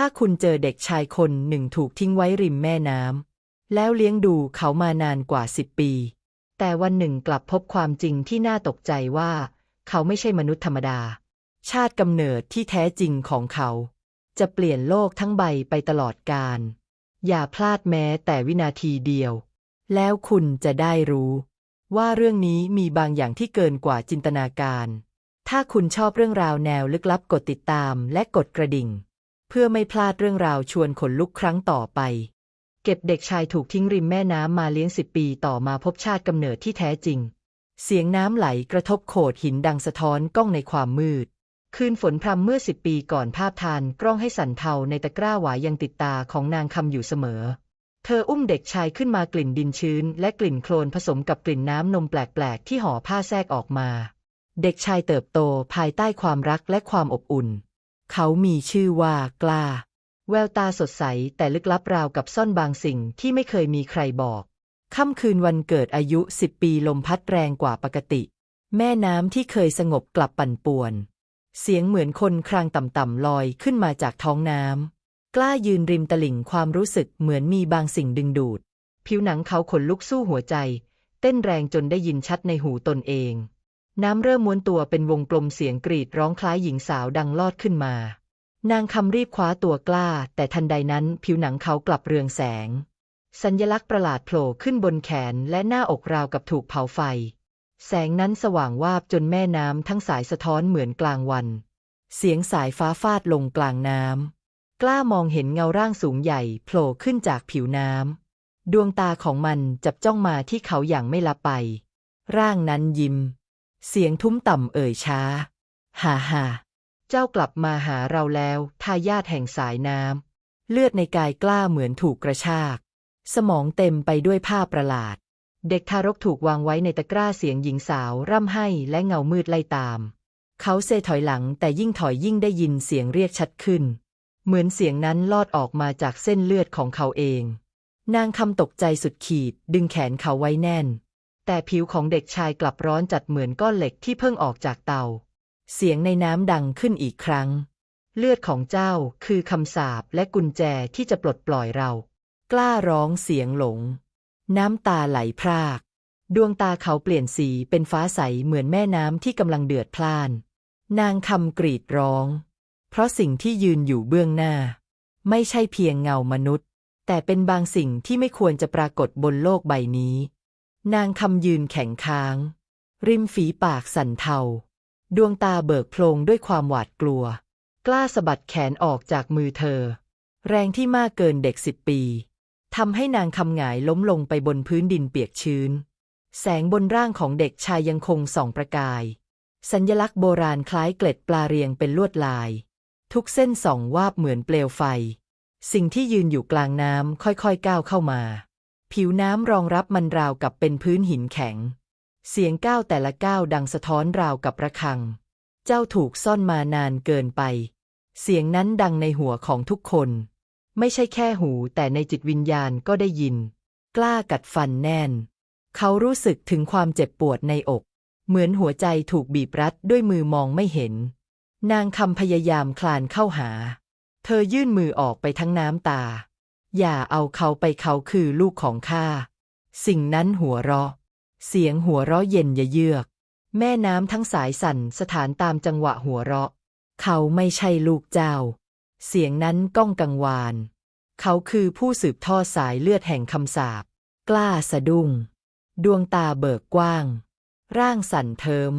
ถ้าคุณเจอเด็กชายคนหนึ่งถูกทิ้งไว้ริมแม่น้ำแล้วเลี้ยงดูเขามานานกว่าสิบปี แต่วันหนึ่งกลับพบความจริงที่น่าตกใจว่า เขาไม่ใช่มนุษย์ธรรมดา ชาติกำเนิดที่แท้จริงของเขา จะเปลี่ยนโลกทั้งใบไปตลอดกาลอย่าพลาดแม้แต่วินาทีเดียว แล้วคุณจะได้รู้ ว่าเรื่องนี้มีบางอย่างที่เกินกว่าจินตนาการ ถ้าคุณชอบเรื่องราวแนวลึกลับกดติดตามและกดกระดิ่ง เพื่อไม่พลาดเรื่องราวชวนขนลุกครั้งต่อไป เก็บเด็กชายถูกทิ้งริมแม่น้ำมาเลี้ยงสิบปีต่อมาพบชาติกำเนิดที่แท้จริง เสียงน้ำไหลกระทบโขดหินดังสะท้อนกล้องในความมืด คืนฝนพรำเมื่อสิบปีก่อนภาพทานกล้องให้สั่นเทาในตะกร้าหวายยังติดตาของนางคำอยู่เสมอ เธออุ้มเด็กชายขึ้นมากลิ่นดินชื้น และกลิ่นโคลนผสมกับกลิ่นน้ำนมแปลกๆที่ห่อผ้าแทรกออกมา เด็กชายเติบโตภายใต้ความรักและความอบอุ่น เขามีชื่อว่ากล้า แววตาสดใสแต่ลึกลับราวกับซ่อนบางสิ่งที่ไม่เคยมีใครบอกค่ำคืนวันเกิดอายุสิบปีลมพัดแรงกว่าปกติ แม่น้ำที่เคยสงบกลับปั่นป่วน เสียงเหมือนคนครางต่ำๆลอยขึ้นมาจากท้องน้ำกล้ายืนริมตลิ่งความรู้สึกเหมือนมีบางสิ่งดึงดูด ผิวหนังเขาขนลุกสู้หัวใจ เต้นแรงจนได้ยินชัดในหูตนเอง น้ำเริ่มม้วนตัวเป็นวงกลมเสียงกรีดร้องคล้ายหญิงสาวดังลอดขึ้นมา นางคำรีบคว้าตัวกล้า แต่ทันใดนั้นผิวหนังเขากลับเรืองแสง สัญญลักษณ์ประหลาดโผล่ขึ้นบนแขนและหน้าอกราวกับถูกเผาไฟ แสงนั้นสว่างวาบจนแม่น้ำทั้งสายสะท้อนเหมือนกลางวัน เสียงสายฟ้าฟาดลงกลางน้ำ กล้ามองเห็นเงาร่างสูงใหญ่โผล่ขึ้นจากผิวน้ำ ดวงตาของมันจับจ้องมาที่เขาอย่างไม่ละไป ร่างนั้นยิ้ม เสียงทุ้มต่ำเอ่ยช้า ฮ่าฮ่าเจ้ากลับมาหาเราแล้วทายาทแห่งสายน้ำ เลือดในกายกล้าเหมือนถูกกระชาก สมองเต็มไปด้วยภาพประหลาด เด็กทารกถูกวางไว้ในตะกร้าเสียงหญิงสาวร่ำไห้และเงามืดไล่ตาม เขาเซถอยหลังแต่ยิ่งถอยยิ่งได้ยินเสียงเรียกชัดขึ้น เหมือนเสียงนั้นลอดออกมาจากเส้นเลือดของเขาเอง นางคำตกใจสุดขีดดึงแขนเขาไว้แน่น แต่ผิวของเด็กชายกลับร้อนจัดเหมือนก้อนเหล็กที่เพิ่งออกจากเตา เสียงในน้ำดังขึ้นอีกครั้ง เลือดของเจ้าคือคำสาปและกุญแจที่จะปลดปล่อยเรา กล้าร้องเสียงหลง น้ำตาไหลพราก ดวงตาเขาเปลี่ยนสีเป็นฟ้าใสเหมือนแม่น้ำที่กำลังเดือดพล่าน นางคำกรีดร้อง เพราะสิ่งที่ยืนอยู่เบื้องหน้า ไม่ใช่เพียงเงามนุษย์ แต่เป็นบางสิ่งที่ไม่ควรจะปรากฏบนโลกใบนี้ นางคำยืนแข็งค้าง ริมฝีปากสั่นเทา ดวงตาเบิกโพลงด้วยความหวาดกลัว กล้าสะบัดแขนออกจากมือเธอ แรงที่มากเกินเด็กสิบปีทำให้นางคำหงายล้มลงไปบนพื้นดินเปียกชื้น แสงบนร่างของเด็กชายยังคงส่องประกาย สัญลักษณ์โบราณคล้ายเกล็ดปลาเรียงเป็นลวดลาย ทุกเส้นส่องวาบเหมือนเปลวไฟ สิ่งที่ยืนอยู่กลางน้ำค่อยๆก้าวเข้ามา ผิวน้ำรองรับมันราวกับเป็นพื้นหินแข็ง เสียงก้าวแต่ละก้าวดังสะท้อนราวกับระฆัง เจ้าถูกซ่อนมานานเกินไป เสียงนั้นดังในหัวของทุกคน ไม่ใช่แค่หูแต่ในจิตวิญญาณก็ได้ยิน กล้ากัดฟันแน่น เขารู้สึกถึงความเจ็บปวดในอก เหมือนหัวใจถูกบีบรัดด้วยมือมองไม่เห็น นางคำพยายามคลานเข้าหา เธอยื่นมือออกไปทั้งน้ำตา อย่าเอาเขาไปเขาคือลูกของข้า สิ่งนั้นหัวเราะ เสียงหัวเราะเย็นยะเยือก แม่น้ำทั้งสายสั่นสถานตามจังหวะหัวเราะ เขาไม่ใช่ลูกเจ้า เสียงนั้นก้องกังวาน เขาคือผู้สืบทอดสายเลือดแห่งคำสาป กล้าสะดุ้ง ดวงตาเบิกกว้าง ร่างสั่นเทิม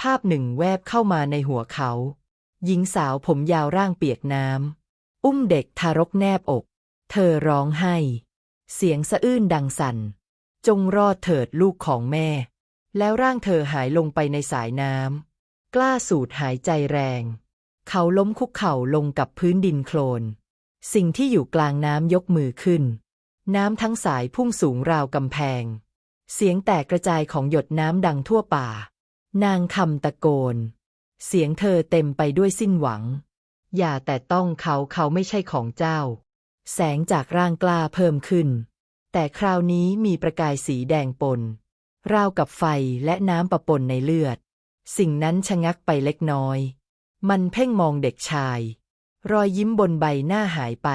ภาพหนึ่งแวบเข้ามาในหัวเขา หญิงสาวผมยาวร่างเปียกน้ำ อุ้มเด็กทารกแนบอก เธอร้องไห้ เสียงสะอื้นดังสั่น จงรอดเถิดลูกของแม่ แล้วร่างเธอหายลงไปในสายน้ำ กล้าสูดหายใจแรง เขาล้มคุกเข่าลงกับพื้นดินโคลน สิ่งที่อยู่กลางน้ำยกมือขึ้น น้ำทั้งสายพุ่งสูงราวกำแพง เสียงแตกกระจายของหยดน้ำดังทั่วป่า นางคำตะโกน เสียงเธอเต็มไปด้วยสิ้นหวัง อย่าแต่ต้องเขาเขาไม่ใช่ของเจ้า แสงจากร่างกล้าเพิ่มขึ้น แต่คราวนี้มีประกายสีแดงปน ราวกับไฟและน้ำปะปนในเลือด สิ่งนั้นชะงักไปเล็กน้อย มันเพ่งมองเด็กชาย รอยยิ้มบนใบหน้าหายไป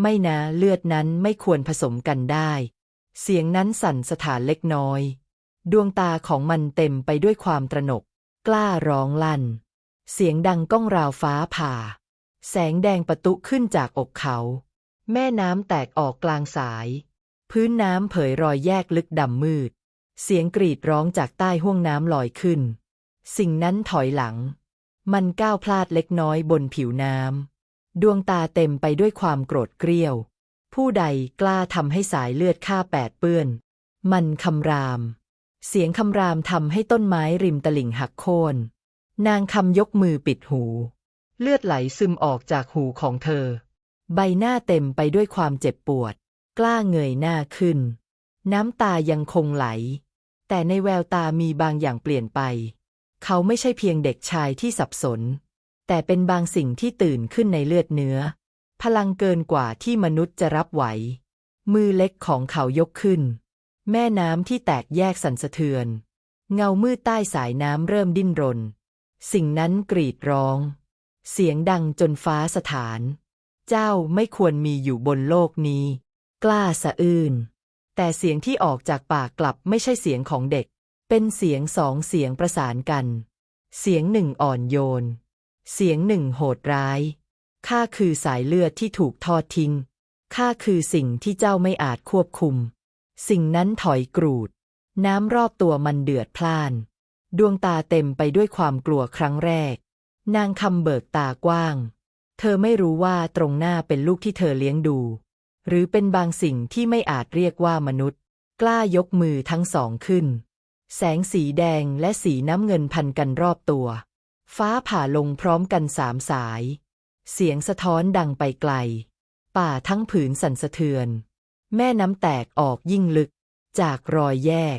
ไม่นะเลือดนั้นไม่ควรผสมกันได้ เสียงนั้นสั่นสถานเล็กน้อย ดวงตาของมันเต็มไปด้วยความตระหนก กล้าร้องลั่น เสียงดังก้องราวฟ้าผ่า แสงแดงประตุขึ้นจากอกเขา แม่น้ำแตกออกกลางสาย พื้นน้ำเผยรอยแยกลึกดำมืด เสียงกรีดร้องจากใต้ห้วงน้ำลอยขึ้น สิ่งนั้นถอยหลัง มันก้าวพลาดเล็กน้อยบนผิวน้ำ ดวงตาเต็มไปด้วยความโกรธเกรี้ยว ผู้ใดกล้าทำให้สายเลือดข้าแปดเปื้อน มันคำราม เสียงคำรามทำให้ต้นไม้ริมตลิ่งหักโค่น นางคำยกมือปิดหู เลือดไหลซึมออกจากหูของเธอ ใบหน้าเต็มไปด้วยความเจ็บปวด กล้าเงยหน้าขึ้น น้ำตายังคงไหล แต่ในแววตามีบางอย่างเปลี่ยนไป เขาไม่ใช่เพียงเด็กชายที่สับสน แต่เป็นบางสิ่งที่ตื่นขึ้นในเลือดเนื้อ พลังเกินกว่าที่มนุษย์จะรับไหว มือเล็กของเขายกขึ้น แม่น้ำที่แตกแยกสั่นสะเทือน เงามืดใต้สายน้ำเริ่มดิ้นรน สิ่งนั้นกรีดร้อง เสียงดังจนฟ้าสถาน เจ้าไม่ควรมีอยู่บนโลกนี้ กล้าสะอื้นแต่เสียงที่ออกจากปากกลับไม่ใช่เสียงของเด็ก เป็นเสียงสองเสียงประสานกัน เสียงหนึ่งอ่อนโยน เสียงหนึ่งโหดร้ายข้าคือสายเลือดที่ถูกทอดทิ้งข้าคือสิ่งที่เจ้าไม่อาจควบคุม สิ่งนั้นถอยกรูด น้ำรอบตัวมันเดือดพล่าน ดวงตาเต็มไปด้วยความกลัวครั้งแรก นางคำเบิกตากว้าง เธอไม่รู้ว่าตรงหน้าเป็นลูกที่เธอเลี้ยงดู หรือเป็นบางสิ่งที่ไม่อาจเรียกว่ามนุษย์ กล้ายกมือทั้งสองขึ้น แสงสีแดงและสีน้ำเงินพันกันรอบตัว ฟ้าผ่าลงพร้อมกันสามสาย เสียงสะท้อนดังไปไกล ป่าทั้งผืนสั่นสะเทือน แม่น้ำแตกออกยิ่งลึก จากรอยแยก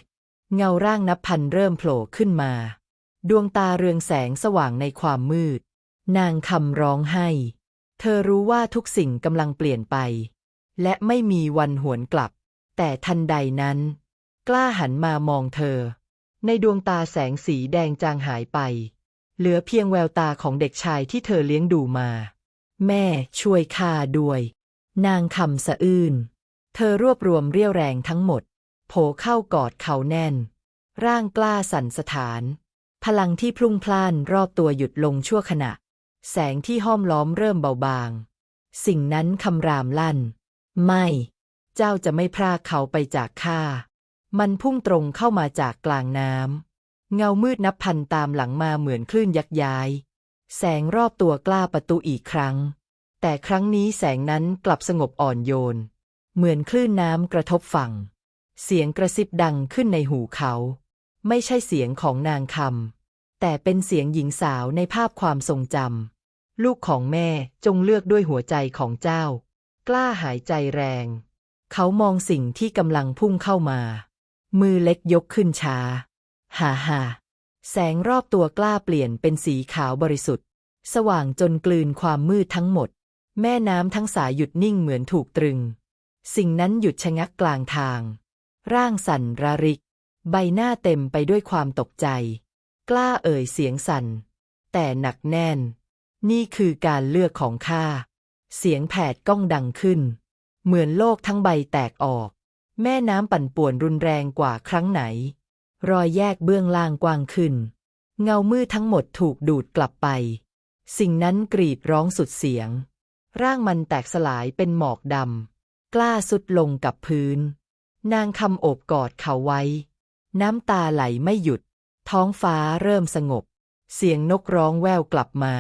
เงาร่างนับพันเริ่มโผล่ขึ้นมา ดวงตาเรืองแสงสว่างในความมืด นางคำร้องไห้ เธอรู้ว่าทุกสิ่งกำลังเปลี่ยนไป และไม่มีวันหวนกลับ แต่ทันใดนั้น กล้าหันมามองเธอ ในดวงตาแสงสีแดงจางหายไป เหลือเพียงแววตาของเด็กชายที่เธอเลี้ยงดูมา แม่ช่วยข้าด้วย นางคำสะอื้น เธอรวบรวมเรี่ยวแรงทั้งหมด โผเข้ากอดเขาแน่น ร่างกล้าสั่นสถาน พลังที่พลุ่งพล่านรอบตัวหยุดลงชั่วขณะ แสงที่ห้อมล้อมเริ่มเบาบาง สิ่งนั้นคำรามลั่น ไม่ เจ้าจะไม่พรากเขาไปจากข้า มันพุ่งตรงเข้ามาจากกลางน้ำ เงามืดนับพันตามหลังมาเหมือนคลื่นยักย้าย แสงรอบตัวกล้าประตูอีกครั้ง แต่ครั้งนี้แสงนั้นกลับสงบอ่อนโยน เหมือนคลื่นน้ำกระทบฝั่ง เสียงกระซิบดังขึ้นในหูเขา ไม่ใช่เสียงของนางคำแต่เป็นเสียงหญิงสาวในภาพความทรงจำ ลูกของแม่จงเลือกด้วยหัวใจของเจ้า กล้าหายใจแรง เขามองสิ่งที่กำลังพุ่งเข้ามา มือเล็กยกขึ้นช้า ฮ่าฮ่าแสงรอบตัวกล้าเปลี่ยนเป็นสีขาวบริสุทธิ์ สว่างจนกลืนความมืดทั้งหมด แม่น้ำทั้งสายหยุดนิ่งเหมือนถูกตรึง สิ่งนั้นหยุดชะงักกลางทาง ร่างสั่นระริก ใบหน้าเต็มไปด้วยความตกใจ กล้าเอ่ยเสียงสั่น แต่หนักแน่น นี่คือการเลือกของข้า เสียงแผดก้องดังขึ้น เหมือนโลกทั้งใบแตกออก แม่น้ำปั่นป่วนรุนแรงกว่าครั้งไหน รอยแยกเบื้องล่างกว้างขึ้น เงามืดทั้งหมดถูกดูดกลับไป สิ่งนั้นกรีดร้องสุดเสียง ร่างมันแตกสลายเป็นหมอกดำ กล้าสุดลงกับพื้น นางคำโอบกอดเขาไว้ น้ำตาไหลไม่หยุด ท้องฟ้าเริ่มสงบ เสียงนกร้องแววกลับมา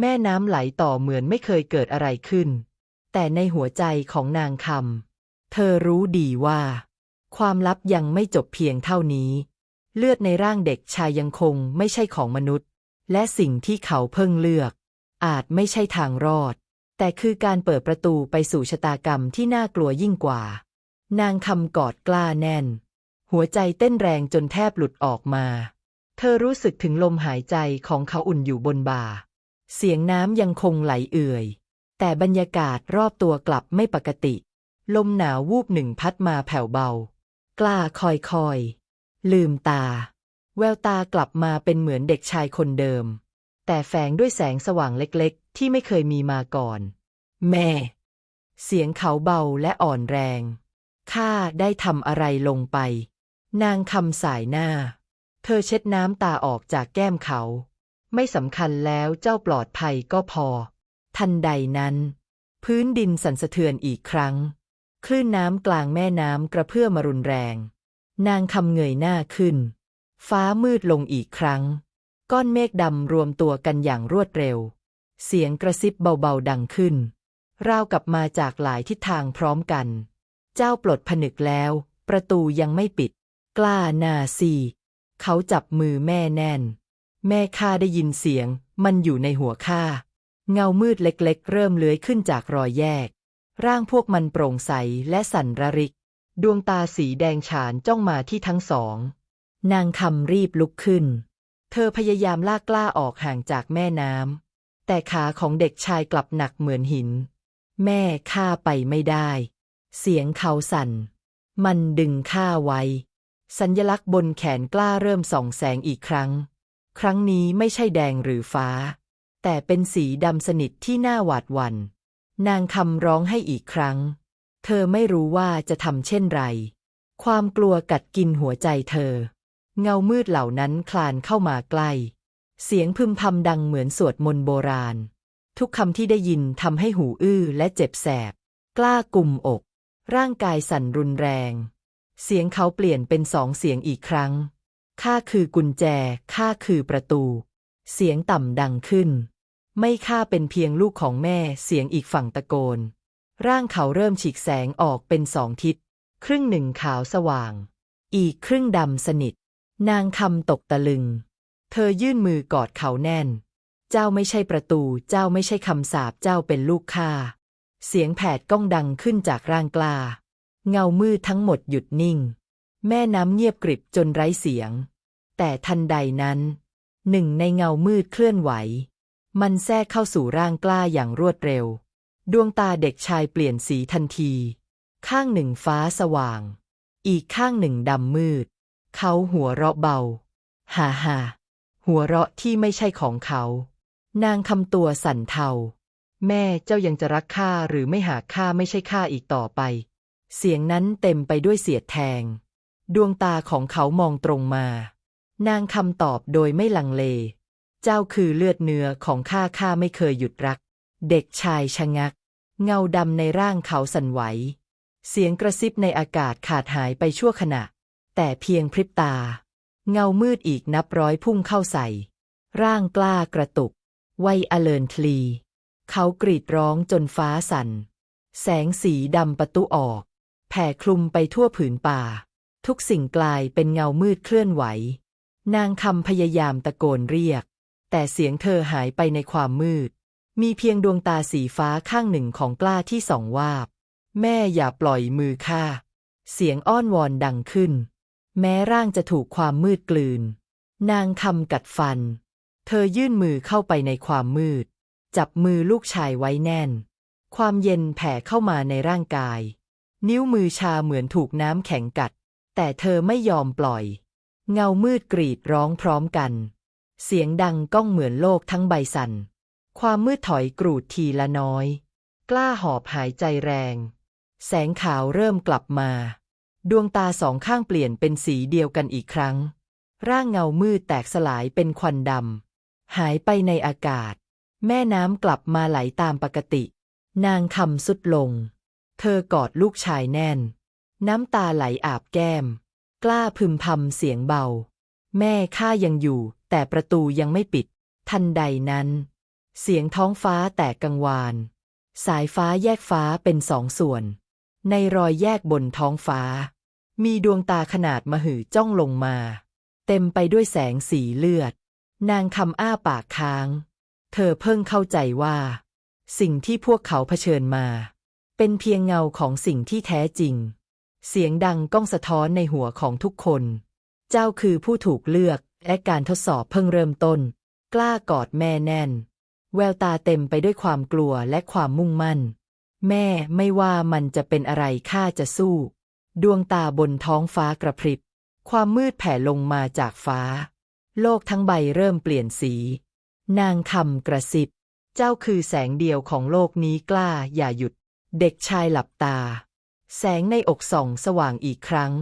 แม่น้ำไหลต่อเหมือนไม่เคยเกิดอะไรขึ้น แต่ในหัวใจของนางคำเธอรู้ดีว่า ความลับยังไม่จบเพียงเท่านี้ เลือดในร่างเด็กชายยังคงไม่ใช่ของมนุษย์ และสิ่งที่เขาเพิ่งเลือก อาจไม่ใช่ทางรอด แต่คือการเปิดประตูไปสู่ชะตากรรมที่น่ากลัวยิ่งกว่า นางคำกอดกล้าแน่น หัวใจเต้นแรงจนแทบหลุดออกมา เธอรู้สึกถึงลมหายใจของเขาอุ่นอยู่บนบ่า เสียงน้ำยังคงไหลเอื่อย แต่บรรยากาศรอบตัวกลับไม่ปกติ ลมหนาววูบหนึ่งพัดมาแผ่วเบา กล้าคอยคอย ลืมตา แววตากลับมาเป็นเหมือนเด็กชายคนเดิม แต่แฝงด้วยแสงสว่างเล็กๆ ที่ไม่เคยมีมาก่อน แม่ เสียงเขาเบาและอ่อนแรง ข้าได้ทำอะไรลงไป นางคำสายหน้า เธอเช็ดน้ำตาออกจากแก้มเขา ไม่สำคัญแล้วเจ้าปลอดภัยก็พอ ทันใดนั้น พื้นดินสั่นสะเทือนอีกครั้ง คลื่นน้ำกลางแม่น้ำกระเพื่อมรุนแรง นางคำเงยหน้าขึ้น ฟ้ามืดลงอีกครั้ง ก้อนเมฆดำรวมตัวกันอย่างรวดเร็ว เสียงกระซิบเบาๆดังขึ้น ราวกับมาจากหลายทิศทางพร้อมกัน เจ้าปลดผนึกแล้ว ประตูยังไม่ปิด กล้าหนาซีเขาจับมือแม่แน่น แม่ข้าได้ยินเสียง มันอยู่ในหัวข้า เงามืดเล็กๆ เริ่มเลื้อยขึ้นจากรอยแยก ร่างพวกมันโปร่งใสและสั่นระริก ดวงตาสีแดงฉานจ้องมาที่ทั้งสอง นางคำรีบลุกขึ้น เธอพยายามลากกล้าออกห่างจากแม่น้ำ แต่ขาของเด็กชายกลับหนักเหมือนหิน แม่ข้าไปไม่ได้ เสียงเขาสั่น มันดึงข้าไว้ สัญญลักษณ์บนแขนกล้าเริ่มส่องแสงอีกครั้ง ครั้งนี้ไม่ใช่แดงหรือฟ้า แต่เป็นสีดำสนิทที่น่าหวาดหวัน่น นางคำร้องให้อีกครั้ง เธอไม่รู้ว่าจะทำเช่นไร ความกลัวกัดกินหัวใจเธอ เงามืดเหล่านั้นคลานเข้ามาใกล้ เสียงพึมพำดังเหมือนสวดมนต์โบราณ ทุกคำที่ได้ยินทำให้หูอื้อและเจ็บแสบ กล้ากุมอก ร่างกายสั่นรุนแรง เสียงเขาเปลี่ยนเป็นสองเสียงอีกครั้ง ข้าคือกุญแจ ข้าคือประตู เสียงต่ำดังขึ้น ไม่ข้าเป็นเพียงลูกของแม่ เสียงอีกฝั่งตะโกน ร่างเขาเริ่มฉีกแสงออกเป็นสองทิศ ครึ่งหนึ่งขาวสว่าง อีกครึ่งดำสนิท นางคำตกตะลึง เธอยื่นมือกอดเขาแน่น เจ้าไม่ใช่ประตู เจ้าไม่ใช่คำสาป เจ้าเป็นลูกข้า เสียงแผดก้องดังขึ้นจากร่างกล้า เงามืดทั้งหมดหยุดนิ่ง แม่น้ำเงียบกริบจนไร้เสียง แต่ทันใดนั้น หนึ่งในเงามืดเคลื่อนไหว มันแทรกเข้าสู่ร่างกล้าอย่างรวดเร็ว ดวงตาเด็กชายเปลี่ยนสีทันที ข้างหนึ่งฟ้าสว่าง อีกข้างหนึ่งดำมืด เขาหัวเราะเบา ฮ่าฮ่าหัวเราะที่ไม่ใช่ของเขา นางคำตัวสั่นเทา แม่เจ้ายังจะรักข้าหรือไม่หากข้าไม่ใช่ข้าอีกต่อไป เสียงนั้นเต็มไปด้วยเสียดแทง ดวงตาของเขามองตรงมา นางคำตอบโดยไม่ลังเล เจ้าคือเลือดเนื้อของข้าข้าไม่เคยหยุดรัก เด็กชายชะงัก เงาดำในร่างเขาสั่นไหว เสียงกระซิบในอากาศขาดหายไปชั่วขณะ แต่เพียงพริบตา เงามืดอีกนับร้อยพุ่งเข้าใส่ ร่างกล้ากระตุกไวอเลินทลี เขากรีดร้องจนฟ้าสั่น แสงสีดำประตูออก แผ่คลุมไปทั่วผืนป่า ทุกสิ่งกลายเป็นเงามืดเคลื่อนไหว นางคำพยายามตะโกนเรียก แต่เสียงเธอหายไปในความมืด มีเพียงดวงตาสีฟ้าข้างหนึ่งของกล้าที่ส่องวาบ แม่อย่าปล่อยมือข้า เสียงอ้อนวอนดังขึ้น แม้ร่างจะถูกความมืดกลืน นางคำกัดฟัน เธอยื่นมือเข้าไปในความมืด จับมือลูกชายไว้แน่น ความเย็นแผ่เข้ามาในร่างกาย นิ้วมือชาเหมือนถูกน้ำแข็งกัด แต่เธอไม่ยอมปล่อย เงามืดกรีดร้องพร้อมกัน เสียงดังก้องเหมือนโลกทั้งใบสันความมืดถอยกรูดทีละน้อย กล้าหอบหายใจแรง แสงขาวเริ่มกลับมา ดวงตาสองข้างเปลี่ยนเป็นสีเดียวกันอีกครั้ง ร่างเงามืดแตกสลายเป็นควันดำ หายไปในอากาศ แม่น้ำกลับมาไหลตามปกติ นางคำสุดลง เธอกอดลูกชายแน่น น้ำตาไหลอาบแก้ม กล้าพึมพำเสียงเบา แม่ข้ายังอยู่ แต่ประตูยังไม่ปิด ทันใดนั้น เสียงท้องฟ้าแตกกังวาน สายฟ้าแยกฟ้าเป็นสองส่วน ในรอยแยกบนท้องฟ้า มีดวงตาขนาดมหึจ้องลงมา เต็มไปด้วยแสงสีเลือด นางคำอ้าปากค้าง เธอเพิ่งเข้าใจว่า สิ่งที่พวกเขาเผชิญมา เป็นเพียงเงาของสิ่งที่แท้จริง เสียงดังก้องสะท้อนในหัวของทุกคน เจ้าคือผู้ถูกเลือก และการทดสอบเพิ่งเริ่มต้น กล้ากอดแม่แน่น แววตาเต็มไปด้วยความกลัวและความมุ่งมั่น แม่ไม่ว่ามันจะเป็นอะไรข้าจะสู้ ดวงตาบนท้องฟ้ากระพริบ ความมืดแผ่ลงมาจากฟ้า โลกทั้งใบเริ่มเปลี่ยนสี นางคำกระซิบ เจ้าคือแสงเดียวของโลกนี้กล้าอย่าหยุด เด็กชายหลับตา แสงในอกส่องสว่างอีกครั้ง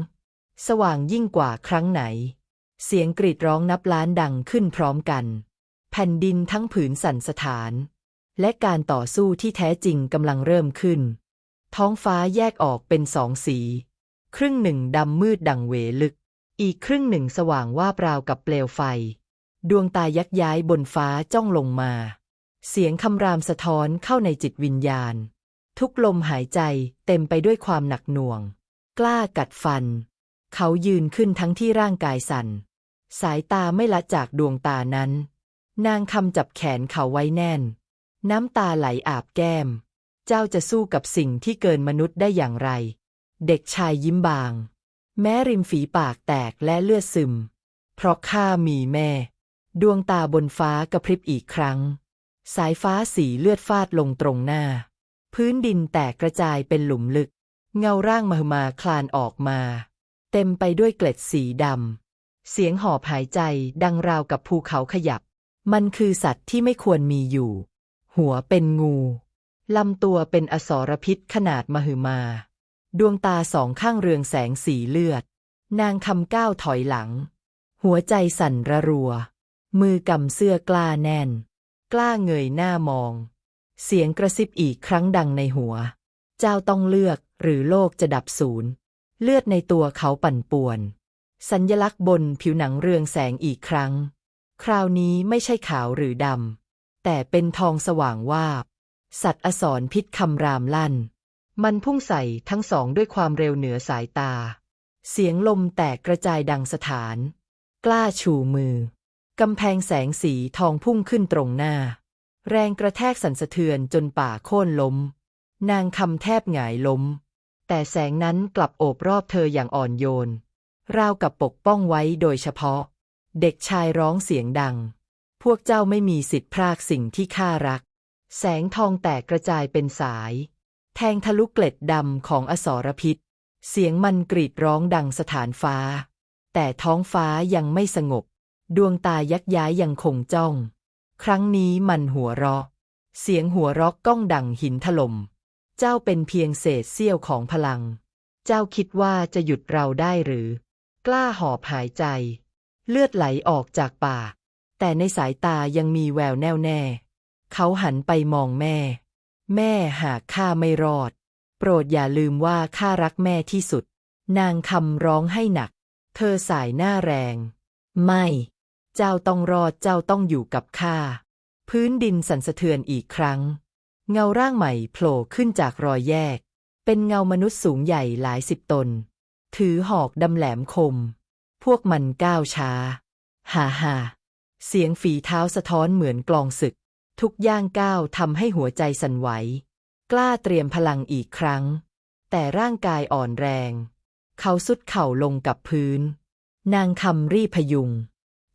สว่างยิ่งกว่าครั้งไหน เสียงกรีดร้องนับล้านดังขึ้นพร้อมกัน แผ่นดินทั้งผืนสั่นสถาน และการต่อสู้ที่แท้จริงกำลังเริ่มขึ้น ท้องฟ้าแยกออกเป็นสองสี ครึ่งหนึ่งดำมืดดังเหวลึก อีกครึ่งหนึ่งสว่างว่าบราวกับเปลวไฟ ดวงตายักย้ายบนฟ้าจ้องลงมา เสียงคำรามสะท้อนเข้าในจิตวิญญาณ ทุกลมหายใจเต็มไปด้วยความหนักหน่วง กล้ากัดฟัน เขายืนขึ้นทั้งที่ร่างกายสั่น สายตาไม่ละจากดวงตานั้น นางคำจับแขนเขาไว้แน่น น้ำตาไหลอาบแก้ม เจ้าจะสู้กับสิ่งที่เกินมนุษย์ได้อย่างไร เด็กชายยิ้มบาง แม้ริมฝีปากแตกและเลือดซึม เพราะข้ามีแม่ ดวงตาบนฟ้ากระพริบอีกครั้ง สายฟ้าสีเลือดฟาดลงตรงหน้า พื้นดินแตกกระจายเป็นหลุมลึก เงาร่างมหมาคลานออกมา เต็มไปด้วยเกล็ดสีดำ เสียงหอบหายใจดังราวกับภูเขาขยับ มันคือสัตว์ที่ไม่ควรมีอยู่ หัวเป็นงูลำตัวเป็นอสรพิษขนาดมหมา ดวงตาสองข้างเรืองแสงสีเลือด นางคำก้าวถอยหลัง หัวใจสั่นระรัว มือกำเสื้อกล้าแน่น กล้าเงยหน้ามอง เสียงกระซิบอีกครั้งดังในหัว เจ้าต้องเลือกหรือโลกจะดับศูนย์ เลือดในตัวเขาปั่นป่วน สัญญลักษณ์บนผิวหนังเรืองแสงอีกครั้ง คราวนี้ไม่ใช่ขาวหรือดำ แต่เป็นทองสว่างวาบ สัตว์อสรพิษคำรามลั่น มันพุ่งใส่ทั้งสองด้วยความเร็วเหนือสายตา เสียงลมแตกกระจายดังสถาน กล้าชูมือกำแพงแสงสีทองพุ่งขึ้นตรงหน้า แรงกระแทกสั่นสะเทือนจนป่าโค่นล้ม นางคำแทบหงายล้ม แต่แสงนั้นกลับโอบรอบเธออย่างอ่อนโยน ราวกับปกป้องไว้โดยเฉพาะ เด็กชายร้องเสียงดัง พวกเจ้าไม่มีสิทธิ์พรากสิ่งที่ข้ารัก แสงทองแตกกระจายเป็นสาย แทงทะลุเกล็ดดำของอสรพิษ เสียงมันกรีดร้องดังสถานฟ้า แต่ท้องฟ้ายังไม่สงบ ดวงตายักย้ายยังคงจ้อง ครั้งนี้มันหัวเราะ เสียงหัวเรอกก้องดังหินถล่ม เจ้าเป็นเพียงเศษเสี้ยวของพลัง เจ้าคิดว่าจะหยุดเราได้หรือ กล้าหอบหายใจ เลือดไหลออกจากปาก แต่ในสายตายังมีแววแน่วแน่ เขาหันไปมองแม่ แม่หากข้าไม่รอด โปรดอย่าลืมว่าข้ารักแม่ที่สุด นางคำร้องให้หนัก เธอสายหน้าแรง ไม่ เจ้าต้องรอดเจ้าต้องอยู่กับข้า พื้นดินสั่นสะเทือนอีกครั้ง เงาร่างใหม่โผล่ขึ้นจากรอยแยก เป็นเงามนุษย์สูงใหญ่หลายสิบตน ถือหอกดำแหลมคม พวกมันก้าวช้า ฮ่าฮ่าเสียงฝีเท้าสะท้อนเหมือนกลองศึก ทุกย่างก้าวทำให้หัวใจสั่นไหว กล้าเตรียมพลังอีกครั้ง แต่ร่างกายอ่อนแรง เขาสุดเข่าลงกับพื้น นางคำรีพยุง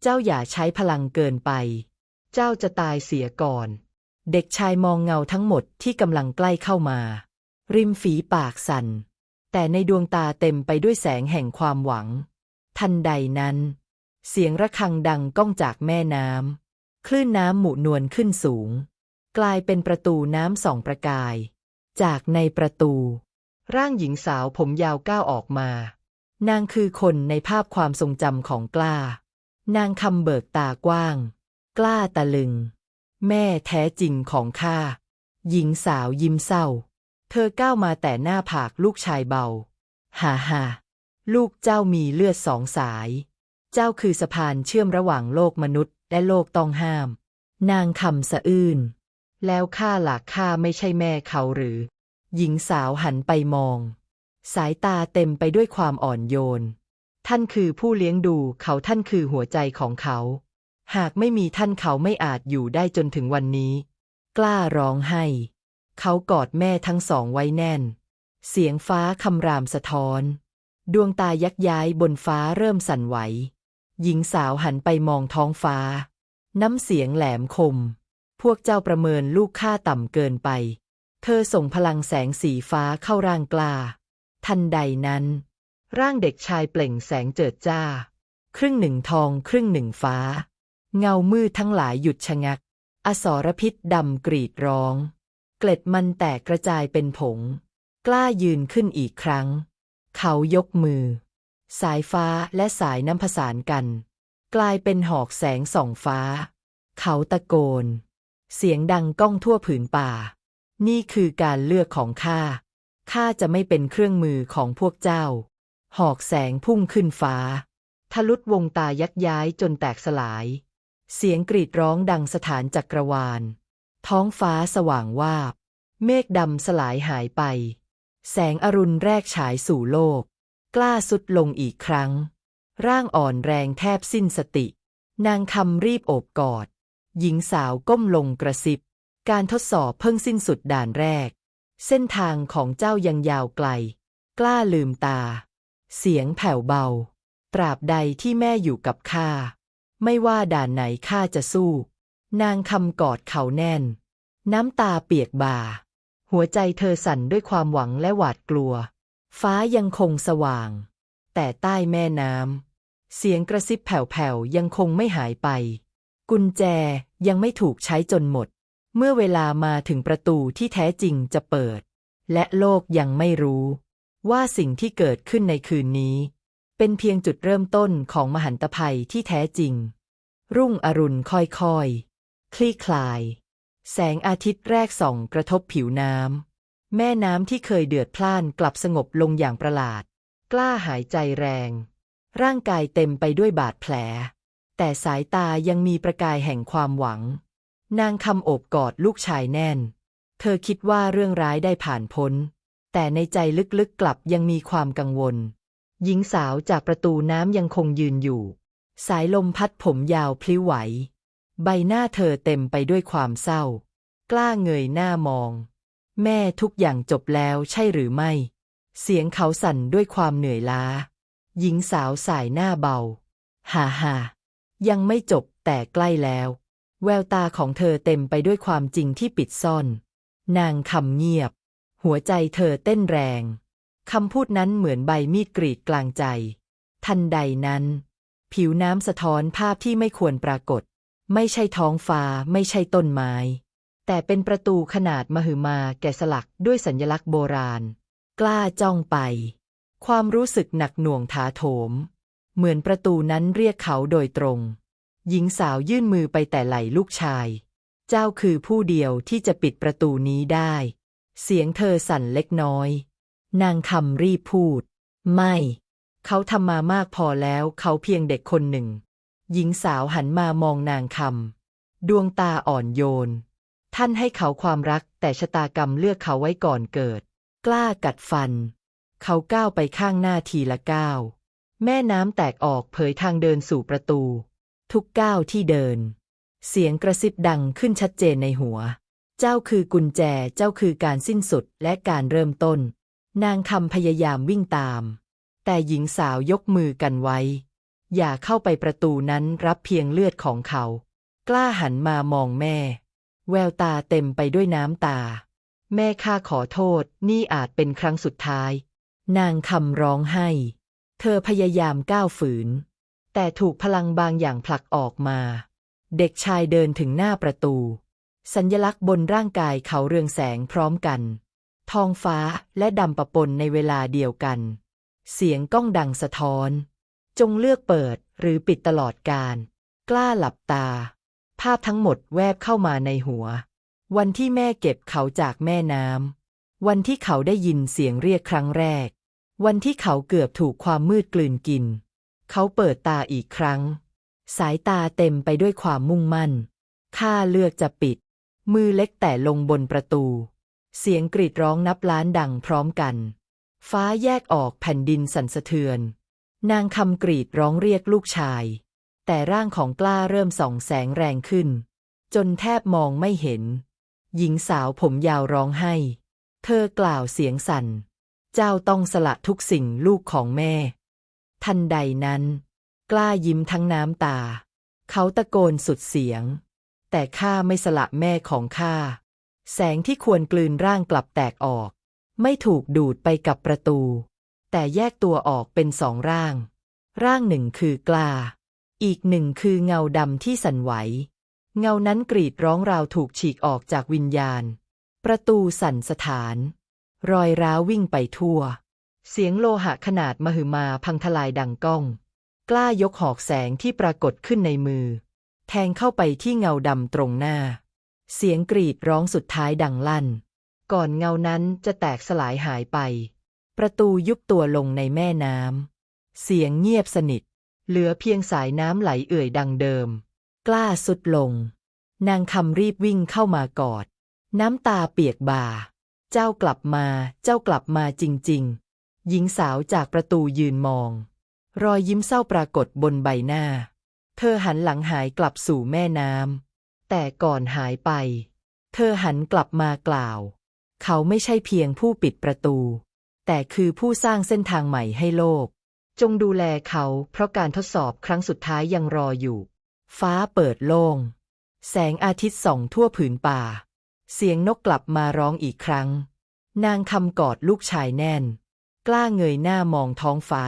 เจ้าอย่าใช้พลังเกินไป เจ้าจะตายเสียก่อน เด็กชายมองเงาทั้งหมดที่กำลังใกล้เข้ามา ริมฝีปากสั่น แต่ในดวงตาเต็มไปด้วยแสงแห่งความหวัง ทันใดนั้น เสียงระฆังดังก้องจากแม่น้ำ คลื่นน้ำหมุนวลขึ้นสูง กลายเป็นประตูน้ำสองประกาย จากในประตู ร่างหญิงสาวผมยาวก้าวออกมา นางคือคนในภาพความทรงจำของกล้า นางคำเบิกตากว้าง กล้าตะลึง แม่แท้จริงของข้า หญิงสาวยิ้มเศร้า เธอก้าวมาแต่หน้าผากลูกชายเบา ฮ่าฮ่าลูกเจ้ามีเลือดสองสาย เจ้าคือสะพานเชื่อมระหว่างโลกมนุษย์และโลกต้องห้าม นางคำสะอื้น แล้วข้าหลักข้าไม่ใช่แม่เขาหรือ หญิงสาวหันไปมอง สายตาเต็มไปด้วยความอ่อนโยน ท่านคือผู้เลี้ยงดูเขาท่านคือหัวใจของเขา หากไม่มีท่านเขาไม่อาจอยู่ได้จนถึงวันนี้ กล้าร้องไห้ เขากอดแม่ทั้งสองไว้แน่น เสียงฟ้าคำรามสะท้อน ดวงตายักย้ายบนฟ้าเริ่มสั่นไหว หญิงสาวหันไปมองท้องฟ้า น้ำเสียงแหลมคม พวกเจ้าประเมินลูกข้าต่ำเกินไป เธอส่งพลังแสงสีฟ้าเข้าร่างกล้า ทันใดนั้น ร่างเด็กชายเปล่งแสงเจิดจ้า ครึ่งหนึ่งทองครึ่งหนึ่งฟ้า เงามืดทั้งหลายหยุดชะงัก อสรพิษดำกรีดร้อง เกล็ดมันแตกกระจายเป็นผง กล้ายืนขึ้นอีกครั้ง เขายกมือ สายฟ้าและสายน้ำผสานกัน กลายเป็นหอกแสงส่องฟ้า เขาตะโกน เสียงดังก้องทั่วผืนป่า นี่คือการเลือกของข้าข้าจะไม่เป็นเครื่องมือของพวกเจ้า หอกแสงพุ่งขึ้นฟ้า ทะลุดวงตายักย้ายจนแตกสลาย เสียงกรีดร้องดังสถานจักรวาล ท้องฟ้าสว่างวาบ เมฆดำสลายหายไป แสงอรุณแรกฉายสู่โลก กล้าสุดลงอีกครั้ง ร่างอ่อนแรงแทบสิ้นสติ นางคำรีบโอบกอด หญิงสาวก้มลงกระซิบ การทดสอบเพิ่งสิ้นสุดด่านแรก เส้นทางของเจ้ายังยาวไกล กล้าลืมตา เสียงแผ่วเบา ตราบใดที่แม่อยู่กับข้า ไม่ว่าด่านไหนข้าจะสู้ นางคำกอดเขาแน่น น้ำตาเปียกบ่า หัวใจเธอสั่นด้วยความหวังและหวาดกลัว ฟ้ายังคงสว่าง แต่ใต้แม่น้ำเสียงกระซิบแผ่วๆยังคงไม่หายไป กุญแจยังไม่ถูกใช้จนหมด เมื่อเวลามาถึงประตูที่แท้จริงจะเปิด และโลกยังไม่รู้ ว่าสิ่งที่เกิดขึ้นในคืนนี้ เป็นเพียงจุดเริ่มต้นของมหันตภัยที่แท้จริง รุ่งอรุณค่อยๆคลี่คลาย แสงอาทิตย์แรกส่องกระทบผิวน้ำแม่น้ำที่เคยเดือดพล่านกลับสงบลงอย่างประหลาด กล้าหายใจแรง ร่างกายเต็มไปด้วยบาดแผล แต่สายตายังมีประกายแห่งความหวัง นางคำโอบกอดลูกชายแน่น เธอคิดว่าเรื่องร้ายได้ผ่านพ้น แต่ในใจลึกๆกลับยังมีความกังวล หญิงสาวจากประตูน้ำยังคงยืนอยู่ สายลมพัดผมยาวพลิ้วไหว ใบหน้าเธอเต็มไปด้วยความเศร้า กล้าเงยหน้ามอง แม่ทุกอย่างจบแล้วใช่หรือไม่ เสียงเขาสั่นด้วยความเหนื่อยล้า หญิงสาวสายหน้าเบา ฮ่าฮ่ายังไม่จบแต่ใกล้แล้ว แววตาของเธอเต็มไปด้วยความจริงที่ปิดซ่อน นางคำเงียบ หัวใจเธอเต้นแรง คำพูดนั้นเหมือนใบมีดกรีดกลางใจ ทันใดนั้น ผิวน้ำสะท้อนภาพที่ไม่ควรปรากฏ ไม่ใช่ท้องฟ้า ไม่ใช่ต้นไม้ แต่เป็นประตูขนาดมหึมาแกะสลักด้วยสัญลักษณ์โบราณ กล้าจ้องไป ความรู้สึกหนักหน่วงถาโถม เหมือนประตูนั้นเรียกเขาโดยตรง หญิงสาวยื่นมือไปแต่ไหลลูกชาย เจ้าคือผู้เดียวที่จะปิดประตูนี้ได้ เสียงเธอสั่นเล็กน้อย นางคำรีบพูด ไม่ เขาทำมามากพอแล้วเขาเพียงเด็กคนหนึ่ง หญิงสาวหันมามองนางคำ ดวงตาอ่อนโยน ท่านให้เขาความรักแต่ชะตากรรมเลือกเขาไว้ก่อนเกิด กล้ากัดฟัน เขาก้าวไปข้างหน้าทีละก้าว แม่น้ำแตกออกเผยทางเดินสู่ประตู ทุกก้าวที่เดิน เสียงกระซิบดังขึ้นชัดเจนในหัว เจ้าคือกุญแจ เจ้าคือการสิ้นสุดและการเริ่มต้น นางคำพยายามวิ่งตาม แต่หญิงสาวยกมือกันไว้ อย่าเข้าไปประตูนั้นรับเพียงเลือดของเขา กล้าหันมามองแม่ แววตาเต็มไปด้วยน้ำตา แม่ข้าขอโทษ นี่อาจเป็นครั้งสุดท้าย นางคำร้องไห้ เธอพยายามก้าวฝืน แต่ถูกพลังบางอย่างผลักออกมา เด็กชายเดินถึงหน้าประตู สัญลักษณ์บนร่างกายเขาเรืองแสงพร้อมกัน ทองฟ้าและดำปะปนในเวลาเดียวกัน เสียงก้องดังสะท้อน จงเลือกเปิดหรือปิดตลอดการ กล้าหลับตา ภาพทั้งหมดแวบเข้ามาในหัว วันที่แม่เก็บเขาจากแม่น้ำวันที่เขาได้ยินเสียงเรียกครั้งแรก วันที่เขาเกือบถูกความมืดกลืนกิน เขาเปิดตาอีกครั้ง สายตาเต็มไปด้วยความมุ่งมั่นข้าเลือกจะปิด มือเล็กแต่ลงบนประตู เสียงกรีดร้องนับล้านดังพร้อมกัน ฟ้าแยกออกแผ่นดินสั่นสะเทือน นางคำกรีดร้องเรียกลูกชาย แต่ร่างของกล้าเริ่มส่องแสงแรงขึ้น จนแทบมองไม่เห็น หญิงสาวผมยาวร้องไห้ เธอกล่าวเสียงสั่น เจ้าต้องสละทุกสิ่งลูกของแม่ ทันใดนั้น กล้ายิ้มทั้งน้ำตา เขาตะโกนสุดเสียง แต่ข้าไม่สละแม่ของข้า แสงที่ควรกลืนร่างกลับแตกออก ไม่ถูกดูดไปกับประตู แต่แยกตัวออกเป็นสองร่าง ร่างหนึ่งคือกลา อีกหนึ่งคือเงาดำที่สั่นไหว เงานั้นกรีดร้องราวถูกฉีกออกจากวิญญาณ ประตูสั่นสถาน รอยร้าววิ่งไปทั่ว เสียงโลหะขนาดมหึมาพังทลายดังก้อง กล้ายกหอกแสงที่ปรากฏขึ้นในมือ แทงเข้าไปที่เงาดำตรงหน้า เสียงกรีดร้องสุดท้ายดังลั่น ก่อนเงานั้นจะแตกสลายหายไป ประตูยุบตัวลงในแม่น้ำ เสียงเงียบสนิท เหลือเพียงสายน้ำไหลเอื่อยดังเดิม กล้าสุดลง นางคำรีบวิ่งเข้ามากอด น้ำตาเปียกบ่า เจ้ากลับมา เจ้ากลับมาจริง ๆ หญิงสาวจากประตูยืนมอง รอยยิ้มเศร้าปรากฏบนใบหน้า เธอหันหลังหายกลับสู่แม่น้ำแต่ก่อนหายไป เธอหันกลับมากล่าว เขาไม่ใช่เพียงผู้ปิดประตู แต่คือผู้สร้างเส้นทางใหม่ให้โลก จงดูแลเขาเพราะการทดสอบครั้งสุดท้ายยังรออยู่ ฟ้าเปิดโล่ง แสงอาทิตย์ส่องทั่วผืนป่า เสียงนกกลับมาร้องอีกครั้ง นางคำกอดลูกชายแน่น กล้าเงยหน้ามองท้องฟ้า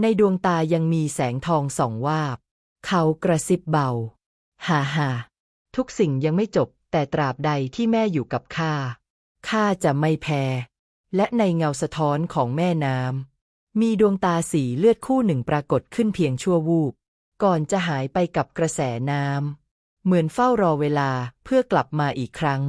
ในดวงตายังมีแสงทองส่องวาบ เขากระซิบเบา ฮ่าฮ่าทุกสิ่งยังไม่จบ แต่ตราบใดที่แม่อยู่กับข้า ข้าจะไม่แพ้ และในเงาสะท้อนของแม่น้ำ มีดวงตาสีเลือดคู่หนึ่งปรากฏขึ้นเพียงชั่ววูบ ก่อนจะหายไปกับกระแสน้ำ เหมือนเฝ้ารอเวลาเพื่อกลับมาอีกครั้ง